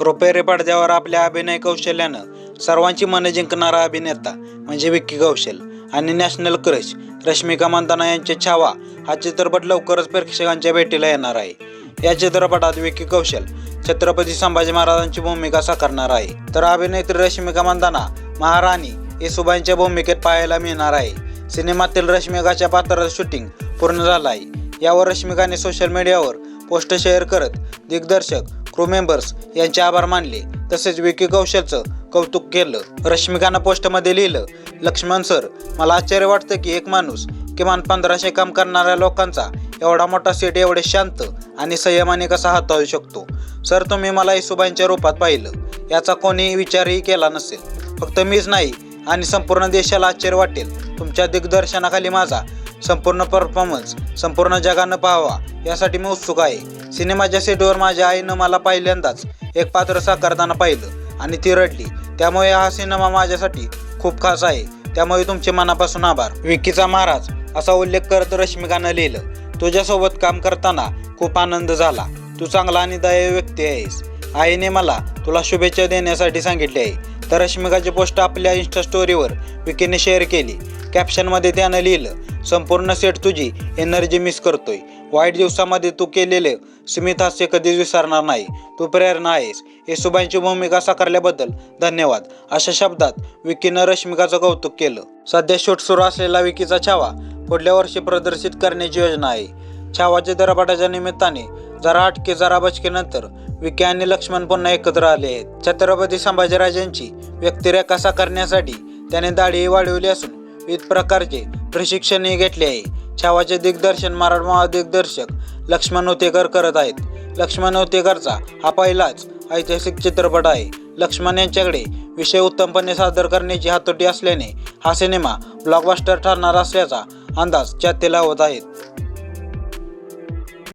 रुपेरी पडद्यावर आपल्या अभिनय कौशल्यानं सर्वांची मनं जिंकणारा अभिनेता म्हणजे विक्की कौशल आणि नॅशनल क्रश रश्मिका मंदाना यांचे छावा हा चित्रपट लवकरच प्रेक्षकांच्या भेटीला येणार आहे. या चित्रपटात विक्की कौशल छत्रपती संभाजी महाराजांची भूमिका साकारणार आहे. तर अभिनेत्री रश्मिका मंदाना महाराणी येसुबाईंच्या भूमिकेत पाहायला मिळणार आहे. सिनेमातील रश्मिकाच्या पात्राचं शूटिंग पूर्ण झालं आहे. यावर रश्मिकाने सोशल मीडियावर पोस्ट शेअर करत दिग्दर्शक क्रू मेंबर्स यांचे आभार मानले. तसेच विकी कौशलचं कौतुक केलं. रश्मिकानं पोस्टमध्ये लिहिलं लक्ष्मण सर मला आश्चर्य वाटतं की एक माणूस किमान पंधराशे काम करणाऱ्या लोकांचा एवढा मोठा सेट एवढे शांत आणि संयमाने कसा हाताळू शकतो? सर तुम्ही मला येसुबाईंच्या रूपात पाहिलं. याचा कोणी विचारही केला नसेल. फक्त मीच नाही आणि संपूर्ण देशाला आश्चर्य वाटेल. तुमच्या दिग्दर्शनाखाली माझा संपूर्ण परफॉर्मन्स संपूर्ण जगानं पाहावा यासाठी मी उत्सुक आहे. सिनेमाच्या सेटवर माझ्या आईनं मला पहिल्यांदाच एक पात्र साकारताना पाहिलं आणि ती रडली. त्यामुळे हा सिनेमा माझ्यासाठी खूप खास आहे. त्यामुळे तुमचे मनापासून आभार. विकीचा महाराज असा उल्लेख करत रश्मिकानं लिहिलं तुझ्यासोबत काम करताना खूप आनंद झाला. तू चांगला आणि दया व्यक्ती आहेस. आईने मला तुला शुभेच्छा देण्यासाठी सांगितले आहे. तर रश्मिकाची पोस्ट आपल्या इन्स्टा स्टोरीवर विकीने शेअर केली. कॅप्शनमध्ये त्यानं लिहिलं संपूर्ण सेट तुझी एनर्जी मिस करतोय. वाईट दिवसामध्ये तू केलेले स्मित हास्य कधीच विसरणार नाही. तू प्रेरणा आहेस. येसुबाईंची भूमिका साकारल्याबद्दल धन्यवाद. अशा शब्दात विकीनं रश्मिकाचं कौतुक केलं. सध्या शूट सुरू असलेला विकीचा छावा पुढल्या वर्षी प्रदर्शित करण्याची योजना आहे. छावाच्या दरबाटाच्या निमित्ताने जरा हटके जरा बचकेनंतर विकी आणि लक्ष्मण पुन्हा एकत्र आले आहेत. छत्रपती संभाजीराजांची व्यक्तिरेखा साकारण्यासाठी त्याने दाढी वाढवली असून विविध प्रकारचे प्रशिक्षणही घेतले आहे. छावाचे दिग्दर्शन मराठमोळा दिग्दर्शक लक्ष्मण होतेकर करत आहेत. लक्ष्मण होतेकरचा हा पहिलाच ऐतिहासिक चित्रपट आहे. लक्ष्मण यांच्याकडे विषय उत्तमपणे सादर करण्याची हातोटी असल्याने हा सिनेमा ब्लॉकबस्टर ठरणार असल्याचा अंदाज चातेला होत आहेत